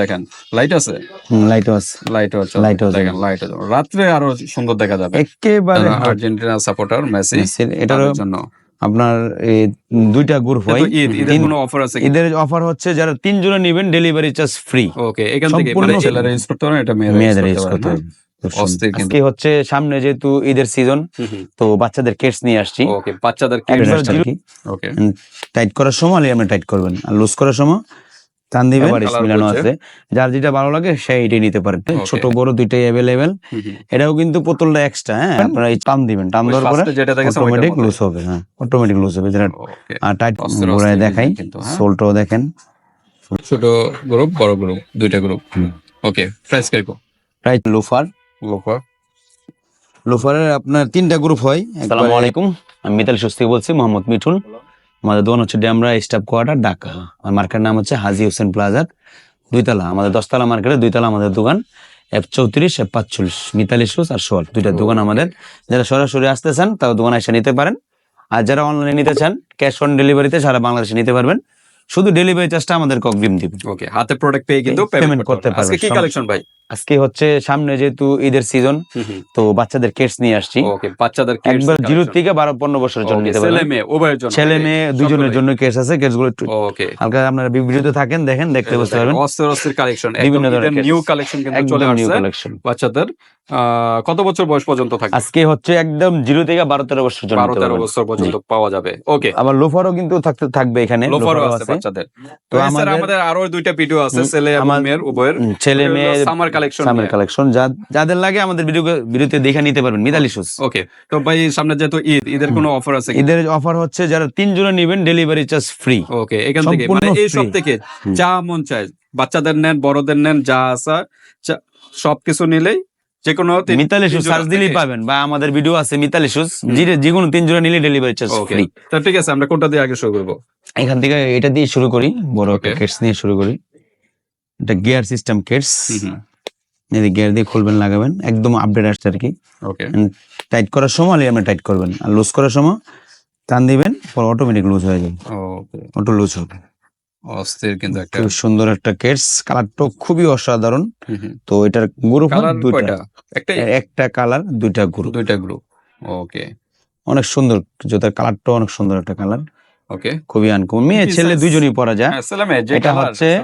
দেখেন লাইট আছে? লাইট আছে। লাইট আছে। Light আছে। দেখেন লাইট আছে। রাত্রে আরও সুন্দর দেখা যাবে। একেবারে আর্জেন্টিনা সাপোর্টার মেসি তাদের জন্য। আপনার এই দুইটা গ্রুপ হয়। ঈদের কোনো অফার আছে ঈদের অফার হচ্ছে যারা তিন জনে নেবেন ডেলিভারি চার্জ ফ্রি ওকে এখান থেকে মানে ছেলেরা ইউজ করতে পারে এটা মেয়েরা মেয়েদের ইউজ করতে পারে। আজকে হচ্ছে সামনে যেহেতু ঈদের সিজন তো বাচ্চাদের কেটস নিয়ে আসছি। বাচ্চাদের টাইট করার সময় আপনি টাইট করবেন আর লুজ করার সময় টান দিবেন মিলানো আছে। যার যেটা ভালো লাগে সে এটাই নিতে পারেন ছোট বড় দুইটাই অ্যাভেলেবেল এটাও কিন্তু পুতুলটা এক্সট্রা হ্যাঁ? আপনারা এই টান দিবেন টান দেওয়ার পরে অটোমেটিক লুজ হবে হ্যাঁ অটোমেটিক লুজ হবে যেটা টাইট ঘোরায় দেখাই হ্যাঁ। সোলটাও দেখেন। ছোট গ্রুপ বড় গ্রুপ দুইটা গ্রুপ ওকে প্রাইস কীরকম রাইট লোফার লোফা লোফারের আপনার তিনটা গ্রুপ হয়। আসসালামু আলাইকুম আমি মিতাল সুস্তি বলছি মোহাম্মদ মিঠুন। আমাদের দোকান হচ্ছে ডেমরা স্টাফ কোয়ার্টার ঢাকা। আমার মার্কেট নাম হচ্ছে হাজি হোসেন প্লাজার দুইতলা। আমাদের দশতলা মার্কেটে দুইতলা আমাদের দোকান এফ চৌত্রিশ এফ পাঁচচল্লিশ মিতালি শুজ আর সোয়াল। দুইটা দোকান আমাদের। যারা সরাসরি আসতে চান তারা দোকানে এসে নিতে পারেন। আর যারা অনলাইনে নিতে চান ক্যাশ অন ডেলিভারিতে সারা বাংলাদেশে নিতে পারবেন। শুধু ডেলিভারি চার্জটা আমাদেরকে অগ্রিম দিবেন ওকে হাতে প্রোডাক্ট পেয়ে কিন্তু পেমেন্ট করতে পারবে। আজকে কি কালেকশন ভাই? আজকে হচ্ছে সামনে যেহেতু ঈদের সিজন তো বাচ্চাদের কেটস নিয়ে আসছি। ওকে বাচ্চাদের একবার জিরো থেকে বারো পনেরো বছরের জন্য নিতে ছেলে মেয়ে উভয়ের জন্য। ছেলে মেয়ে দুজনের জন্য কেস আছে কেসগুলো একটু ওকে হালকা আপনারা ভিডিওতে থাকেন দেখেন দেখতে বুঝতে পারবেন। অস্থির অস্থির কালেকশন বিভিন্ন একদম ধরনের নিউ কালেকশন কিন্তু চলে একদম নিউ কালেকশন বাচ্চাদের কত বছর বয়স পর্যন্ত থাকে আজকে হচ্ছে একদম জিরো থেকে বারো তেরো বছর জন্য বারো নিতে তেরো পারবেন। বছর পর্যন্ত পাওয়া যাবে। ওকে আবার লোফারও কিন্তু থাকতে থাকবে এখানে। লোফারও আছে। বাচ্চাদের। তো আমাদের আরও দুইটা ভিডিও আছে ছেলে এবং মেয়ের উভয়ের। ছেলে মেয়ে সামার কালেকশন সামের কালেকশন যাদের লাগে আমাদের ভিডিও ভিডিওতে দেখে নিতে পারবেন। Mitali shoes okay. তো ভাই সামনে যেহেতু ঈদ ঈদের কোনো অফার আছে ঈদের অফার হচ্ছে যারা তিন জনে নেবেন ডেলিভারি চার্জ ফ্রি ওকে এখান থেকে। মানে এই সব থেকে যা মন চায়। বাচ্চাদের নেন বড়দের নেন যা আসা সবকিছু নিলেই যে কোনো মিতালি শুজ সার্চ জোড়া দিলেই। পাবেন। বা আমাদের ভিডিও আছে মিতালি শুজ। যে কোনো তিন জনে নিলে ডেলিভারি চার্জ ফ্রি তো ঠিক আছে আমরা কোনটা দিয়ে আগে শুরু করব? এখান থেকে এটা দিয়ে শুরু করি বড় কেটস নিয়ে শুরু করি। এটা গিয়ার সিস্টেম কেটস এই গিয়ার দিয়ে খুলবেন লাগাবেন। একদম আপডেট আসছে আর কি। ওকে টাইট করার সময় আপনি টাইট করবেন। আর লুজ করার সময় টান দিবেন পর অটোমেটিক লুজ হয়ে যাবে। ওকে অটো লুজ হবে। অস্থির কিন্তু একটা খুব সুন্দর একটা কেটস কালারটা খুবই অসাধারণ। তো এটার গ্রুপ দুইটা। একটাই একটা কালার দুইটা গ্রুপ। দুইটা গ্রুপ। ওকে। অনেক সুন্দর জুতার কালারটা অনেক সুন্দর একটা কালার। ওকে। খুবই আনকমন। মেয়ে ছেলে? দুজনই পরা যায়। হ্যাঁ এটা হচ্ছে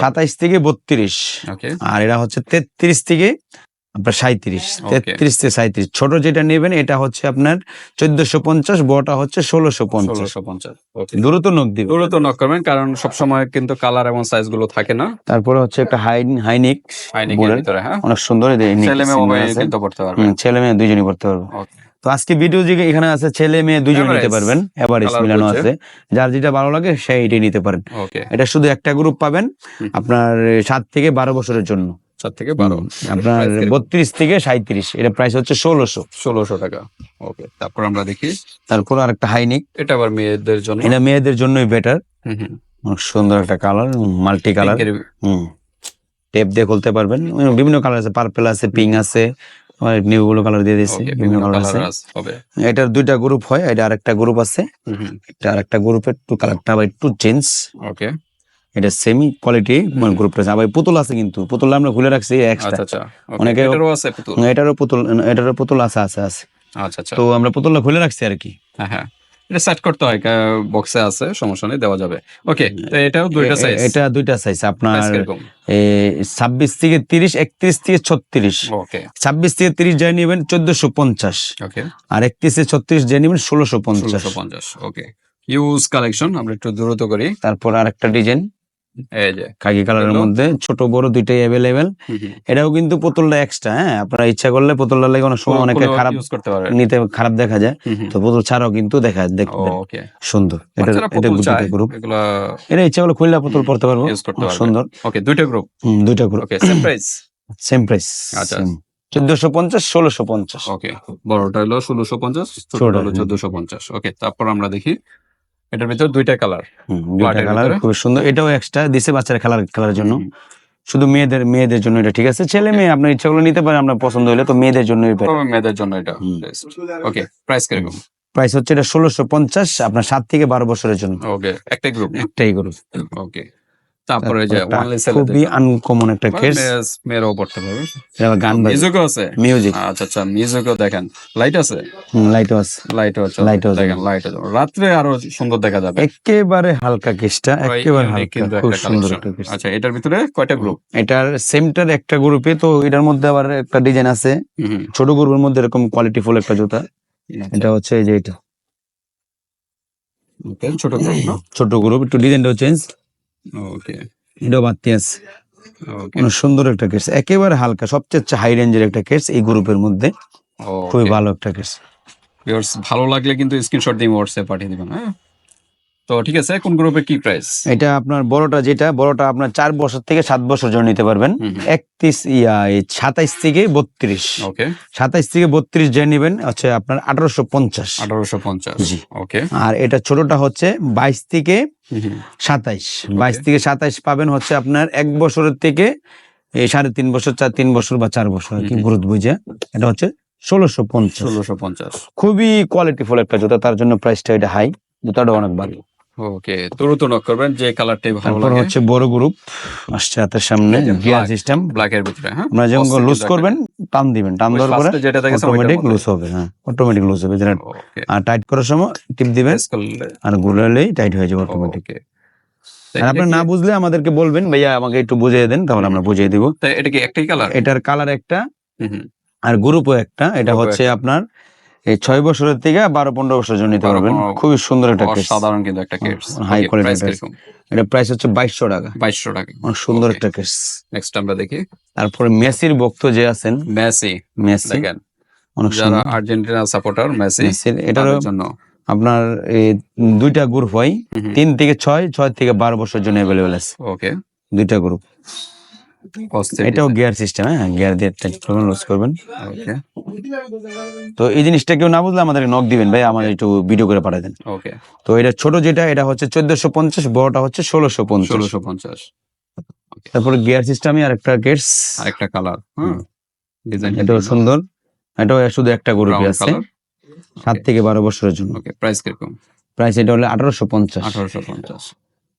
সাতাইশ থেকে বত্রিশ। ওকে। আর এটা হচ্ছে তেত্রিশ থেকে আপনার সাঁত্রিশ তেত্রিশ থেকে সাঁত্রিশ ছোট যেটা নেবেন এটা হচ্ছে আপনার চোদ্দশো পঞ্চাশ বড়টা হচ্ছে ষোলোশো পঞ্চাশ। পঞ্চাশ দ্রুত নখ দিবে দ্রুত নক করবেন কারণ সবসময় কিন্তু কালার এবং সাইজগুলো থাকে না। তারপরে হচ্ছে একটা হাই হাইনিক হ্যাঁ। অনেক সুন্দর ছেলে মেয়ে কিন্তু পড়তে পারবে। ছেলে মেয়ে দুইজনই পড়তে পারবে. তো আজকে ভিডিও যে এখানে আছে ছেলে মেয়ে দুইজন নিতে পারবেন। এভারেজ মিলানো আছে। যার যেটা ভালো লাগে সে এটাই নিতে পারেন। এটা শুধু একটা গ্রুপ পাবেন আপনার সাত থেকে বারো বছরের জন্য। সাত থেকে বারো। আপনার বত্রিশ থেকে সাঁত্রিশ এটা প্রাইস হচ্ছে ষোলোশো। ষোলোশো টাকা। ওকে তারপর আমরা দেখি। তারপর আর একটা হাইনিক। এটা আবার মেয়েদের জন্য। এটা মেয়েদের জন্যই বেটার সুন্দর একটা কালার মাল্টি কালার হুম। টেপ দিয়ে খুলতে পারবেন। বিভিন্ন কালার আছে পার্পেল আছে পিঙ্ক আছে। নিউ গুলো কালার দিয়ে দিয়েছি বিভিন্ন কালার আছে। এটার দুইটা গ্রুপ হয় এটা আরেকটা গ্রুপ আছে। এটা আরেকটা গ্রুপের একটু কালারটা আবার একটু চেঞ্জ ওকে এটা সেমি কোয়ালিটি মানে গ্রুপটা আছে আবার পুতুল আছে কিন্তু। পুতুল আমরা খুলে রাখছি এক্সট্রা আচ্ছা আচ্ছা। অনেকে- এটারও আছে পুতুল? এটারও পুতুল এটারও পুতুল আছে আছে আছে। আচ্ছা আচ্ছা। তো আমরা পুতুলটা খুলে রাখছি আর কি। হ্যাঁ হ্যাঁ। এটা সেট করতে হয় বক্সে আছে সমস্যা নেই দেওয়া যাবে। ওকে তো এটাও দুইটা সাইজ এটা দুইটা সাইজ আপনার ছাব্বিশ থেকে তিরিশ একত্রিশ থেকে ছত্রিশ। ছাব্বিশ থেকে তিরিশ যাই নেবেন চোদ্দশো পঞ্চাশ। আর একত্রিশ থেকে ছত্রিশ যাই নেবেন ষোলোশো পঞ্চাশ। পঞ্চাশ ওকে ইউজ কালেকশন আমরা একটু দ্রুত করি। তারপর আরেকটা ডিজাইন এই যে খাকি কালারের? মধ্যে ছোট বড় দুইটাই অ্যাভেলেবেল। এটাও কিন্তু পুতুলটা এক্সট্রা হ্যাঁ? আপনারা ইচ্ছা করলে পুতুলটা লাগে অনেক সময় অনেকে খারাপ ইউজ করতে পারবে নিতে খারাপ দেখা যায়। তো পুতুল ছাড়াও কিন্তু দেখা ওকে। সুন্দর। এটা এটা চায়, গ্রুপ এটা ইচ্ছা করলে খুললে পুতুল পড়তে পারব। সুন্দর। ওকে দুইটা গ্রুপ দুইটা group okay same price same price আচ্ছা। চোদ্দশো পঞ্চাশ ষোলোশো পঞ্চাশ। ওকে বড়টা হলো ষোলোশো পঞ্চাশ ছোটটা, হলো চোদ্দশো পঞ্চাশ। ওকে তারপর আমরা দেখি এটার ভিতর দুইটা কালার দুইটা কালার খুব সুন্দর। এটাও এক্সট্রা দিছে বাচ্চারা খেলার খেলার জন্য। শুধু মেয়েদের মেয়েদের জন্য এটা ঠিক আছে। ছেলে মেয়ে আপনার ইচ্ছা নিতে পারেন আপনার পছন্দ হলে তো মেয়েদের জন্য মেয়েদের জন্য এটা। ওকে প্রাইস কীরকম? প্রাইস হচ্ছে এটা ষোলোশো পঞ্চাশ আপনার সাত থেকে বারো বছরের জন্য। ওকে একটাই গ্রুপ একটাই গ্রুপ ওকে তারপরে যে একটা ওয়ানলি খুবই আনকমন একটা কেস মেয়েরাও পড়তে পারবে গান বাজে। মিউজিকও আছে? মিউজিক আচ্ছা আচ্ছা মিউজিকও দেখেন। লাইট আছে? লাইটও আছে। লাইট আছে দেখেন লাইট আছে। রাত্রে আরও সুন্দর দেখা যাবে। একেবারে হালকা কেসটা একেবারে হালকা খুব সুন্দর আচ্ছা এটার ভিতরে কয়টা গ্রুপ এটার সেমটার একটা গ্রুপে তো এটার মধ্যে আবার একটা ডিজাইন আছে। ছোট গ্রুপের মধ্যে এরকম কোয়ালিটি ফুল একটা জুতা। এটা হচ্ছে এই যে এটা। ছোট গ্রুপ ছোট গ্রুপ একটু ডিজাইনটাও চেঞ্জ ওকে এটাও বাড়তি আছে সুন্দর একটা কেস একেবারে হালকা সবচেয়ে হাই রেঞ্জের একটা কেস এই গ্রুপের মধ্যে। খুবই ভালো একটা কেস ভালো লাগলে কিন্তু স্ক্রিনশট দিয়ে হোয়াটসঅ্যাপ পাঠিয়ে দেবেন হ্যাঁ? তো ঠিক আছে কোন গ্রুপে কি প্রাইস এটা আপনার বড়টা যেটা বড়টা আপনার চার বছর থেকে সাত বছর জন্য নিতে পারবেন। একত্রিশ ইয়া সাতাইশ থেকে বত্রিশ। ওকে সাতাইশ থেকে বত্রিশ যে নেবেন হচ্ছে আপনার আঠারোশো পঞ্চাশ। আঠারোশো পঞ্চাশ। জি। ওকে আর এটা ছোটটা হচ্ছে বাইশ থেকে সাতাইশ। বাইশ থেকে সাতাইশ পাবেন হচ্ছে আপনার এক বছরের থেকে এই সাড়ে তিন বছর চার তিন বছর বা চার বছর। কি। গ্রোথ বুঝে? এটা হচ্ছে ষোলোশো পঞ্চাশ। ষোলোশো পঞ্চাশ। খুবই কোয়ালিটিফুল একটা জুতা তার জন্য প্রাইসটা এটা হাই জুতাটা অনেক ভালো। ওকে দ্রুত নক করবেন যে কালারটাই ভালো লাগে। হচ্ছে বড় গ্রুপ আসছে হাতের সামনে গিয়ার সিস্টেম ব্ল্যাক এর ভিতরে হ্যাঁ? আপনারা Costly লুজ করবেন টান দিবেন টান দেওয়ার পরে যেটা দেখেছেন অটোমেটিক লুজ হবে হ্যাঁ অটোমেটিক লুজ হবে যেটা আর টাইট করার সময় টিপ দিবেন আর ঘুরালেই টাইট হয়ে যাবে অটোমেটিক আপনি না বুঝলে আমাদেরকে বলবেন ভাইয়া আমাকে একটু বুঝিয়ে দেন তাহলে আমরা বুঝিয়ে দিব। এটা কি একটাই কালার এটার কালার একটা আর গ্রুপও একটা এটা হচ্ছে আপনার এই ছয় বছরের থেকে বারো পনেরো বছর জন্য নিতে পারবেন। খুবই সুন্দর একটা কেস সাধারণ কিন্তু একটা কেস quality dress। এটা প্রাইস হচ্ছে বাইশশো টাকা। বাইশশো টাকা। অনেক সুন্দর একটা কেস নেক্সট আমরা দেখি। তারপরে মেসির ভক্ত যে আছেন মেসি। মেসি। অনেক যারা আর্জেন্টিনা সাপোর্টার মেসি। তাদের জন্য। আপনার এই দুইটা গ্রুপ হয়। তিন থেকে ছয় ছয় থেকে বারো বছর জন্য অ্যাভেলেবেল আছে। ওকে দুইটা গ্রুপ এটাও গিয়ার সিস্টেম হ্যাঁ? গিয়ার দিয়ে টাইট করবেন লস করবেন। ওকে তো এই জিনিসটা কেউ না বুঝলে আমাদের নক দিবেন। ভাই আমার একটু ভিডিও করে পাঠাই দেন। ওকে তো এটা ছোট যেটা এটা হচ্ছে চোদ্দশো পঞ্চাশ বড়টা হচ্ছে ষোলোশো পঞ্চাশ। ষোলোশো পঞ্চাশ। তারপরে গিয়ার সিস্টেমে আর একটা গেটস আরেকটা কালার হুম? ডিজাইন এটাও সুন্দর। এটাও শুধু একটা গ্রুপে আছে সাত থেকে বারো বছরের জন্য। ওকে প্রাইস কীরকম? প্রাইস এটা হলো আঠারোশো পঞ্চাশ। আঠারোশো পঞ্চাশ।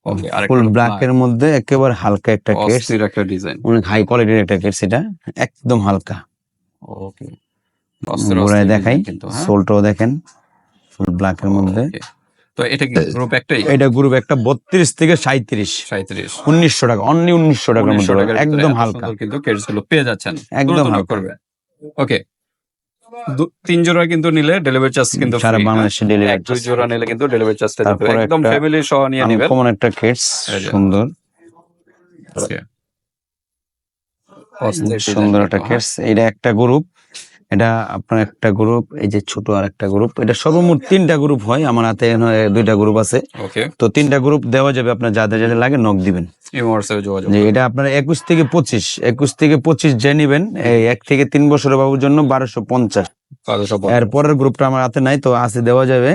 ওকে ফুল ব্ল্যাক এর মধ্যে একেবারে হালকা একটা কেস অস্থির একটা ডিজাইন অনেক হাই কোয়ালিটির একটা কেস এটা একদম হালকা। ওকে ঘোড়ায় দেখাই কিন্তু হ্যাঁ? সোলটাও দেখেন ফুল ব্ল্যাক এর মধ্যে। তো এটা কি গ্রুপ একটাই? এটা গ্রুপ একটা বত্রিশ থেকে সাঁত্রিশ সাঁত্রিশ উনিশশো টাকা অনলি উনিশশো টাকার মধ্যে একদম হালকা। কিন্তু কেটসগুলো পেয়ে যাচ্ছেন। একদম। করবে। ওকে তিন জোড়া কিন্তু নিলে ডেলিভারি চার্জ কিন্তু সারা? বাংলাদেশে ডেলিভারি দুই জোড়া নিলে কিন্তু ডেলিভারি চার্জটা তারপরে একদম ফ্যামিলি সহ নিয়ে নেবেন। কমন একটা কিডস সুন্দর। Okay. সুন্দর একটা কিডস এটা একটা গ্রুপ এটা আপনার একটা গ্রুপ এই যে ছোট আর একটা গ্রুপ এটা সর্বমোট তিনটা গ্রুপ হয় আমার হাতে দুইটা গ্রুপ আছে? ওকে তো তিনটা গ্রুপ দেওয়া যাবে আপনার যাদের যাদের লাগে নক দিবেন। এটা আপনার একুশ থেকে পঁচিশ একুশ থেকে পঁচিশ যে নিবেন এই এক থেকে তিন বছরের বাবুর জন্য বারোশো পঞ্চাশ। এর পরের গ্রুপটা আমার হাতে নাই তো আছে দেওয়া যাবে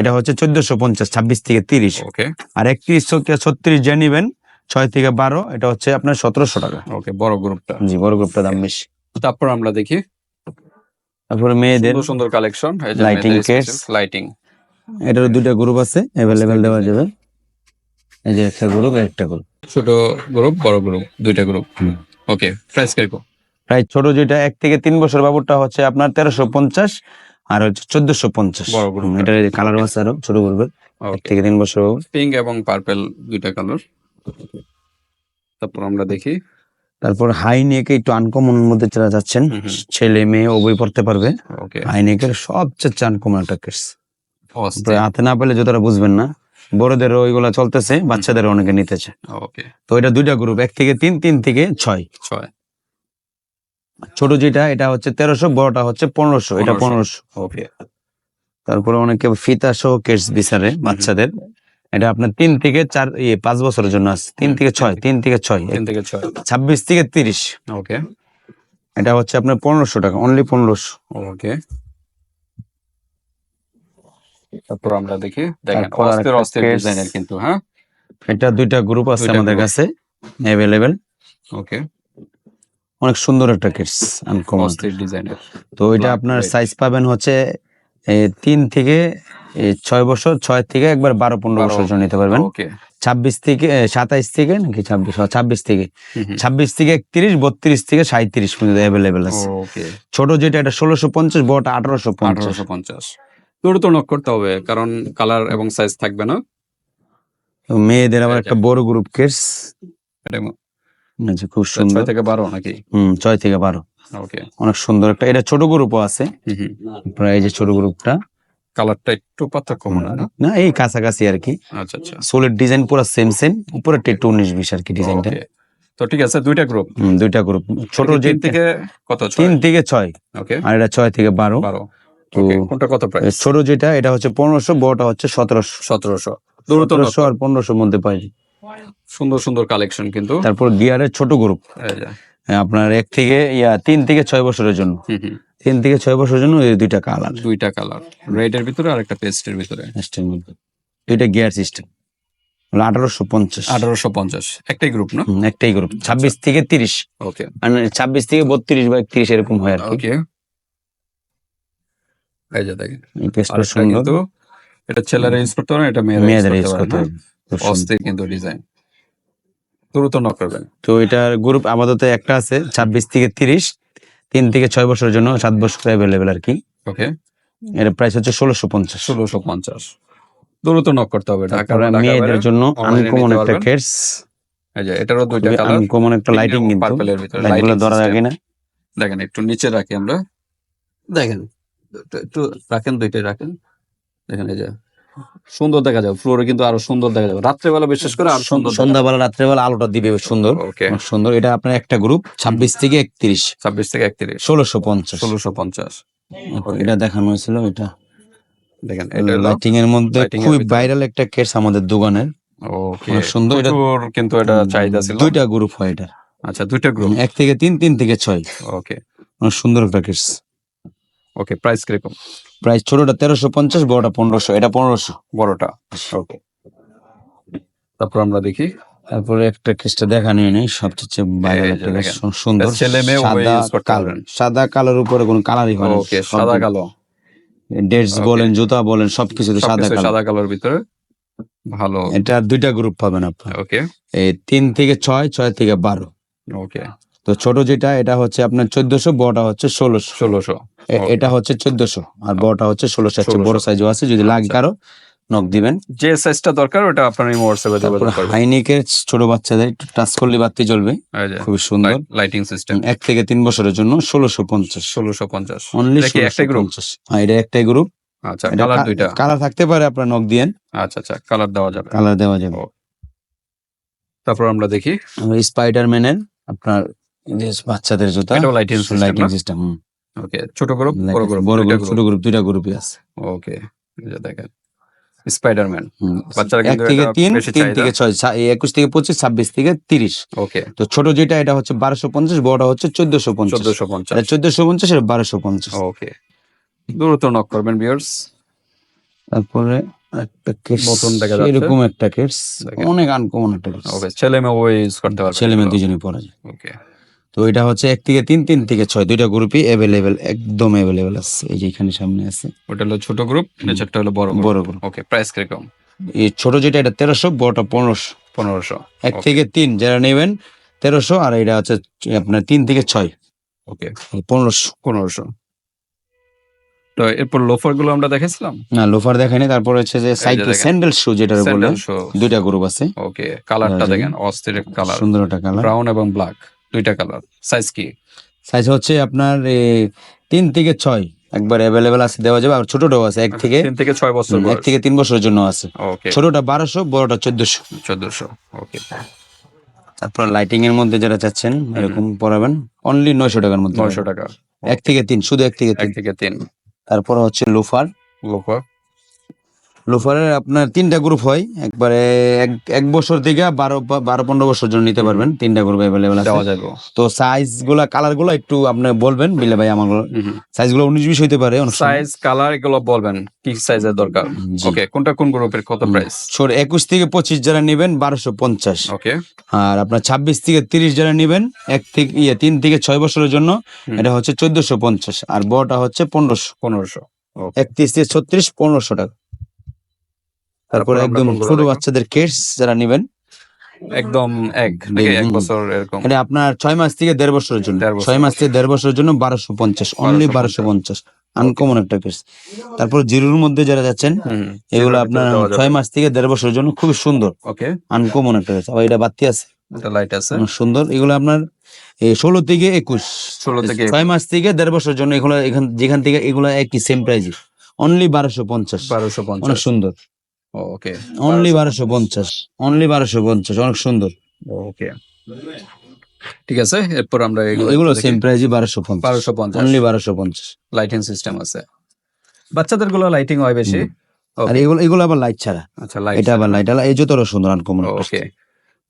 এটা হচ্ছে চোদ্দশো পঞ্চাশ ছাব্বিশ থেকে তিরিশ। ওকে আর একত্রিশ থেকে ছত্রিশ যে নিবেন ছয় থেকে বারো এটা হচ্ছে আপনার সতেরোশো টাকা। ওকে বড় গ্রুপটা জি বড় গ্রুপটা দাম বেশি। তারপর আমরা দেখি তারপরে মেয়েদের সুন্দর কালেকশন লাইটিং case। লাইটিং এটারও দুইটা গ্রুপ আছে অ্যাভেলেবেল দেওয়া যাবে। এই যে একটা গ্রুপ একটা গ্রুপ ছোট গ্রুপ বড় গ্রুপ দুইটা গ্রুপ ওকে প্রাইস কীরকম প্রায় ছোট যেটা এক থেকে তিন বছর বাবুরটা হচ্ছে আপনার তেরোশো পঞ্চাশ আর হচ্ছে চোদ্দশো পঞ্চাশ। এটার কালার আছে আরও ছোট গ্রুপের এক থেকে তিন বছর পিঙ্ক এবং পার্পল দুইটা কালার তারপর আমরা দেখি। তারপর হাই নেকে একটু আনকমন মধ্যে চলে যাচ্ছেন। ছেলে মেয়ে ওবই পড়তে পারবে। হাই নেকের সবচেয়ে আনকমন একটা কেস হাতে না পেলে যতটা বুঝবেন না বড়দের ওইগুলা চলতেছে বাচ্চাদের অনেকে নিতেছে। ওকে তো এটা দুইটা গ্রুপ এক থেকে তিন তিন থেকে ছয়। ছয়। ছোট যেটা এটা হচ্ছে তেরোশো বড়টা হচ্ছে পনেরোশো এটা পনেরোশো। তারপরে অনেকে ফিতা সহ কেস বিচারে বাচ্চাদের। এটা আপনার তিন থেকে চার ইয়ে পাঁচ বছরের জন্য আছে। তিন থেকে ছয় তিন থেকে ছয়। তিন থেকে ছয়। ছাব্বিশ থেকে তিরিশ। ওকে। এটা হচ্ছে আপনার পনেরোশো টাকা অনলি পনেরোশো। ওকে। তারপর আমরা দেখি দেখেন অস্থির অস্থির ডিজাইনের কিন্তু হ্যাঁ? এটা দুইটা গ্রুপ আছে আমাদের কাছে অ্যাভেলেবেল ওকে। অনেক সুন্দর একটা কেস আনকমন অস্থির ডিজাইনের তো এটা আপনার সাইজ পাবেন হচ্ছে তিন থেকে ছয় বছর ছয় থেকে একবার বারো পনেরো বছর জন্য নিতে পারবেন। ছাব্বিশ থেকে সাতাইশ থেকে নাকি ছাব্বিশ? ছাব্বিশ থেকে। ছাব্বিশ থেকে একত্রিশ বত্রিশ থেকে সাঁত্রিশ পর্যন্ত অ্যাভেলেবেল আছে। ছোট যেটা এটা ষোলোশো পঞ্চাশ বড়টা আঠারোশো আঠারোশো পঞ্চাশ। দ্রুত নক করতে হবে কারণ কালার এবং সাইজ থাকবে না। মেয়েদের আবার একটা বড় গ্রুপ কেস আচ্ছা, খুব সুন্দর। থেকে বারো নাকি? হম ছয় থেকে বারো। ওকে। অনেক সুন্দর একটা এটা ছোট গ্রুপও আছে। প্রায় এই যে ছোট গ্রুপটা কালারটা একটু পার্থক্য মনে হয় না? এই কাছাকাছি আর কি। আচ্ছা আচ্ছা। সোলের ডিজাইন পুরো সেম সেম উপরে উনিশ বিশ আর কি ডিজাইনটা. তো ঠিক আছে দুইটা গ্রুপ দুইটা গ্রুপ ছোট যে তিন থেকে কত তিন থেকে ছয়। ওকে আর এটা ছয় থেকে বারো। বারো। তো Okay, কোনটা কত প্রাইস ছোট যেটা এটা হচ্ছে পনেরোশো বড়টা হচ্ছে সতেরোশো। সতেরোশো। আর পনেরোশোর মধ্যে পাই। সুন্দর সুন্দর কালেকশন কিন্তু। তারপর গিয়ারের ছোট গ্রুপ আপনার এক থেকে ইয়া তিন থেকে ছয় বছরের জন্য। তিন থেকে ছয় বছরের জন্য এই দুইটা কালার দুইটা কালার রেড এর ভিতরে আর একটা পেস্ট পেস্টের ভিতরে। দুইটা গিয়ার সিস্টেম আঠারোশো পঞ্চাশ। আঠারোশো পঞ্চাশ। একটাই গ্রুপ না? একটাই গ্রুপ ছাব্বিশ থেকে তিরিশ। ওকে মানে ছাব্বিশ থেকে বত্রিশ বা একত্রিশ এরকম হয় আর ওকে এই যে দেখেন। আরেকটা সুন্দর। এটা ছেলেরা ইউজ করতে পারে এটা মেয়েরা মেয়েদের ইউজ করতে পারে। অস্থির কিন্তু ডিজাইন দ্রুত নক করবেন। তো এটার গ্রুপ আপাতত একটা আছে ছাব্বিশ থেকে তিরিশ। তিন থেকে ছয় বছরের জন্য সাত বছর অ্যাভেলেবেল আর কি। ওকে এর প্রাইস হচ্ছে ষোলোশো পঞ্চাশ। ষোলোশো পঞ্চাশ। দ্রুত নক করতে হবে তারপরে মেয়েদের জন্য আনকমন একটা। কেটস এটারও দুইটা কালার আনকমন একটা লাইটিং কিন্তু। পার্পলের ভিতরে লাইটগুলো ধরা না। দেখেন একটু নিচে রাখি আমরা। দেখেন। একটু- একটু রাখেন দুইটাই রাখেন। দেখেন এই যে সুন্দর দেখা যাবে ফ্লোরে কিন্তু আরও সুন্দর দেখা যাবে। রাত্রেবেলা বিশেষ করে আরও সুন্দর সন্ধ্যাবেলা রাত্রেবেলা আলোটা দিবে সুন্দর। ওকে সুন্দর। এটা আপনার একটা গ্রুপ ছাব্বিশ থেকে একত্রিশ। ছাব্বিশ থেকে একত্রিশ। ষোলোশো পঞ্চাশ। ষোলোশো পঞ্চাশ। এটা দেখানো হয়েছিল এটা। দেখেন লাইটিং এর মধ্যে খুবই ভাইরাল একটা কেস আমাদের দোকানের। ওকে সুন্দর। এটা কিন্তু এটা চাহিদা ছিল। দুইটা গ্রুপ হয় এটা। আচ্ছা দুইটা গ্রুপ এক থেকে তিন তিন থেকে ছয়। ওকে অনেক সুন্দর একটা কেস ওকে প্রাইস কীরকম? প্রাইস ছোটটা তেরোশো পঞ্চাশ বড়টা পনেরোশো। এটা পনেরোশো। বড়টা। ওকে তারপর আমরা দেখি। তারপরে একটা কেসটা দেখা নিয়ে নেই। সবচেয়ে। সুন্দর। ছেলে মেয়ে সাদা কালোর উপরে কোনো কালারই হয় ওকে সাদা কালো। ডেটস বলেন জুতা বলেন সবকিছুতে সাদা সবকিছু কালো। সাদা কালোর ভিতরে। ভালো। এটা দুইটা গ্রুপ পাবেন আপনার। ওকে এই তিন থেকে ছয় ছয় থেকে বারো। ওকে তো ছোট যেটা এটা হচ্ছে আপনার চোদ্দশো বড়টা হচ্ছে ষোলোশো। ষোলোশো। এটা হচ্ছে চোদ্দশো আর বড়টা হচ্ছে ষোলোশো। আছে বড় সাইজও আছে যদি লাগে আচ্ছা। কারও নক দিবেন। যে সাইজটা দরকার ওটা আপনার এই হোয়াটসঅ্যাপে তারপর হাইনিকের ছোট বাচ্চাদের একটু টাচ করলে বাতি জ্বলবে। খুবই সুন্দর। লাইটিং সিস্টেম এক থেকে তিন বছরের জন্য ষোলোশো পঞ্চাশ। ষোলোশো পঞ্চাশ। অনলি একটাই গ্রুপ হ্যাঁ এটা একটাই গ্রুপ আচ্ছা কালার দুইটা। কালার থাকতে পারে আপনার নক দিয়েন। আচ্ছা আচ্ছা কালার দেওয়া যাবে। কালার দেওয়া যাবে। তারপর আমরা দেখি। স্পাইডারম্যানের আপনার বাচ্চাদের জুতা lighting লাইটিং সিস্টেম ওকে ছোট গ্রুপ বড় গ্রুপ বড় গ্রুপ ছোট গ্রুপ দুইটা গ্রুপই আছে। ওকে যে দেখেন স্পাইডারম্যান। বাচ্চারা কিন্তু থেকে তিন তিন। থেকে ছয় একুশ থেকে পঁচিশ ছাব্বিশ থেকে তিরিশ। ওকে তো ছোট যেটা এটা হচ্ছে বারোশো পঞ্চাশ বড়টা হচ্ছে চোদ্দশো পঞ্চাশ। চোদ্দশো পঞ্চাশ। এটা চোদ্দশো পঞ্চাশ এটা বারোশো পঞ্চাশ। ওকে দ্রুত নক করবেন বিয়ার্স তারপরে একটা কেস নতুন দেখা যাচ্ছে। এরকম একটা কেস অনেক আনকমন একটা কেস ওকে ছেলে মেয়ে ইউজ করতে পারবে ছেলে মেয়ে দুজনেই পড়া যায়। ওকে তো এটা হচ্ছে এক থেকে তিন তিন থেকে ছয় দুইটা গ্রুপই অ্যাভেলেবেল একদম অ্যাভেলেবেল আছে। এই যে এখানে সামনে আছে। ওটা হলো ছোট গ্রুপ নিচেরটা হলো বড় গ্রুপ বড় গ্রুপ ওকে প্রাইস কীরকম এই ছোট যেটা এটা তেরোশো বড়টা পনেরোশো। পনেরোশো এক থেকে তিন যারা নেবেন তেরোশো আর এটা হচ্ছে আপনার তিন থেকে ছয়। ওকে পনেরোশো। পনেরোশো। তো এরপর লোফারগুলো আমরা দেখেছিলাম? না লোফার দেখায়নি তারপর হচ্ছে যে সাইকেল স্যান্ডেল শু যেটা বলে স্যান্ডেল শো দুইটা গ্রুপ আছে। ওকে কালারটা দেখেন। দেখেন অস্থির কালার সুন্দর একটা কালার ব্রাউন এবং ব্ল্যাক দুইটা কালার সাইজ কি? সাইজ হচ্ছে আপনার তিন থেকে ছয়। একবার অ্যাভেলেবেল আছে দেওয়া যাবে। আর ছোটটাও আছে এক থেকে তিন থেকে ছয় বছর এক থেকে তিন বছরের জন্য আছে। ছোটটা বারোশো বড়টা চোদ্দশো। চোদ্দশো ওকে তারপর লাইটিং এর মধ্যে যারা চাচ্ছেন এরকম পরাবেন। অনলি নয়শো টাকার মধ্যে নয়শো টাকা। এক থেকে তিন শুধু এক থেকে এক তিন থেকে তিন। তারপর হচ্ছে লোফার লোফার লোফারের আপনার তিনটা গ্রুপ হয়। একবারে এক এক বছর থেকে বারো বারো পনেরো বছর জন্য নিতে পারবেন। তিনটা গ্রুপ অ্যাভেলেবেল আছে। তো সাইজগুলা কালারগুলো একটু আপনি বলবেন বিলে ভাই আমার সাইজগুলো উনিশ বিশ হইতে পারে। সাইজ কালার এগুলো বলবেন কি সাইজের দরকার? ওকে কোনটা কোন গ্রুপের কত প্রাইস ছোট একুশ থেকে পঁচিশ যারা নেবেন বারোশো পঞ্চাশ। ওকে আর আপনার ছাব্বিশ থেকে তিরিশ যারা নেবেন এক থেকে ইয়ে তিন থেকে ছয় বছরের জন্য এটা হচ্ছে চোদ্দশো পঞ্চাশ। আর বড়টা হচ্ছে পনেরোশো। পনেরোশো। একত্রিশ থেকে ছত্রিশ পনেরোশো টাকা। তারপরে একদম ছোট বাচ্চাদের কেস যারা নেবেন একদম এক এক বছর এরকম। এটা আপনার ছয় মাস থেকে দেড় বছরের জন্য। ছয় মাস থেকে দেড় বছরের জন্য বারোশো পঞ্চাশ অনলি বারোশো পঞ্চাশ। আনকমন একটা কেস তারপর জিরোর মধ্যে যারা যাচ্ছেন এগুলো আপনার ছয় মাস থেকে দেড় বছরের জন্য খুবই সুন্দর। ওকে আনকমন একটা কেস আবার এটা বাতি আছে। এটা লাইট আছে। অনেক সুন্দর। এগুলো আপনার ষোলো থেকে একুশ। 16 থেকে ছয় মাস থেকে দেড় বছরের জন্য এগুলো এখান যেখান থেকে এগুলো একই সেম প্রাইস অনলি বারোশো পঞ্চাশ। বারোশো অনেক পঞ্চাশ সুন্দর। ওকে অনলি বারোশো পঞ্চাশ। অনলি বারোশো পঞ্চাশ অনেক সুন্দর। ওকে ঠিক আছে এরপর আমরা এগুলো সেম প্রাইসই বারোশো পঞ্চাশ। বারোশো পঞ্চাশ। অনলি বারোশো পঞ্চাশ। লাইটিং সিস্টেম আছে। বাচ্চাদেরগুলো লাইটিং হয় বেশি? আর এগুলো এগুলো আবার লাইট ছাড়া। আচ্ছা লাইট এটা আবার লাইট এই যতটা সুন্দর আনকমন ওকে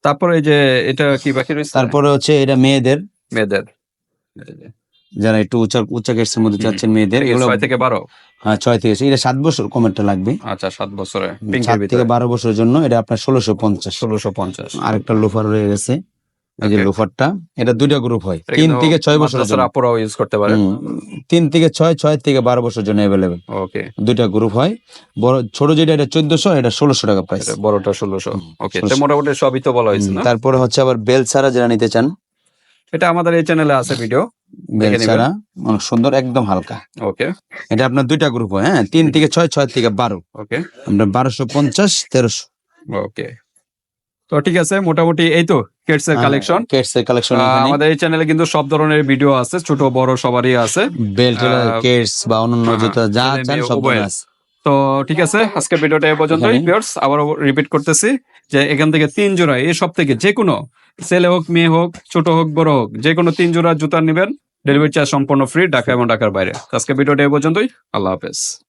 তারপরে এই যে এটা কি বাকি রয়েছে? তারপরে হচ্ছে এটা মেয়েদের। মেয়েদের। যারা একটু উচ্চ উচ্চা কেসের মধ্যে চাচ্ছেন মেয়েদের এগুলো ছয় থেকে বারো? হ্যাঁ ছয় থেকে এটা সাত বছর কমেরটা লাগবে। আচ্ছা সাত বছরে। সাত থেকে বারো বছরের জন্য এটা আপনার ষোলোশো পঞ্চাশ। ষোলোশো পঞ্চাশ। আরেকটা লোফার রয়ে গেছে। এই যে লোফারটা এটা দুইটা গ্রুপ হয়। তিন থেকে ছয় বছরের জন্য। আপুরাও ইউজ করতে পারে। তিন থেকে ছয় ছয় থেকে বারো বছরের জন্য অ্যাভেলেবেল ওকে দুইটা গ্রুপ হয়। বড় ছোট যেটা এটা চোদ্দশো এটা ষোলোশো টাকা প্রাইস বড়টা ষোলোশো। ওকে মোটামুটি সবই তো বলা হয়েছে তারপরে হচ্ছে আবার বেল ছাড়া যারা নিতে চান। এটা আমাদের এই চ্যানেলে আছে ভিডিও বেল ছাড়া অনেক সুন্দর একদম হালকা। ওকে। এটা আপনার দুইটা গ্রুপ হয় হ্যাঁ? তিন থেকে ছয় ছয় থেকে বারো। ওকে। আমরা বারোশো পঞ্চাশ তেরোশো। ওকে। তো ঠিক আছে মোটামুটি এই তো হ্যাঁ, এর কালেকশন কেটস এর কালেকশন আমাদের এই চ্যানেলে কিন্তু সব ধরনের ভিডিও আছে ছোট বড় সবারই আছে। বেল্ট কেটস বা অন্যান্য হ্যাঁ, জুতা যা চান সব আছে। তো ঠিক আছে আজকে ভিডিওটা এ পর্যন্তই ভিউয়ার্স আবারও রিপিট করতেছি যে এখান থেকে তিন জোড়া এই সব থেকে যে কোনো ছেলে হোক, মেয়ে হোক, ছোট হোক, বড় হোক যে কোনো তিন জোড়া জুতা নেবেন। ডেলিভারি চার্জ সম্পূর্ণ ফ্রি ঢাকা এবং ঢাকার বাইরে। আজকে ভিডিওটা এ পর্যন্তই। আল্লাহ হাফেজ।